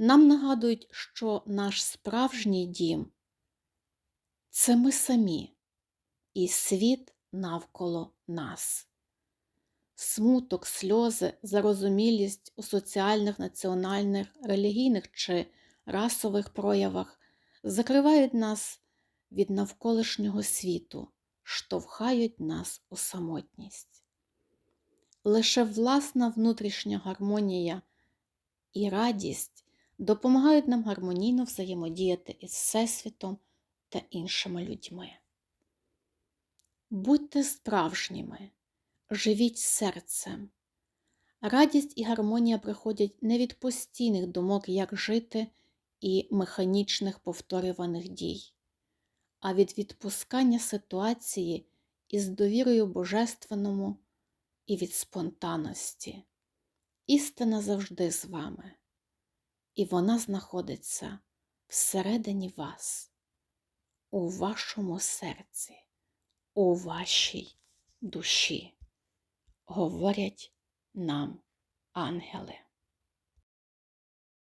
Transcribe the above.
нам нагадують, що наш справжній дім це ми самі і світ навколо нас. Смуток, сльози, зарозумілість у соціальних, національних, релігійних чи расових проявах закривають нас від навколишнього світу, штовхають нас у самотність. Лише власна внутрішня гармонія і радість допомагають нам гармонійно взаємодіяти із Всесвітом та іншими людьми. Будьте справжніми, живіть серцем. Радість і гармонія приходять не від постійних думок, як жити, і механічних повторюваних дій, а від відпускання ситуації із довірою Божественному і від спонтанності. Істина завжди з вами, і вона знаходиться всередині вас, у вашому серці, у вашій душі, говорять нам ангели.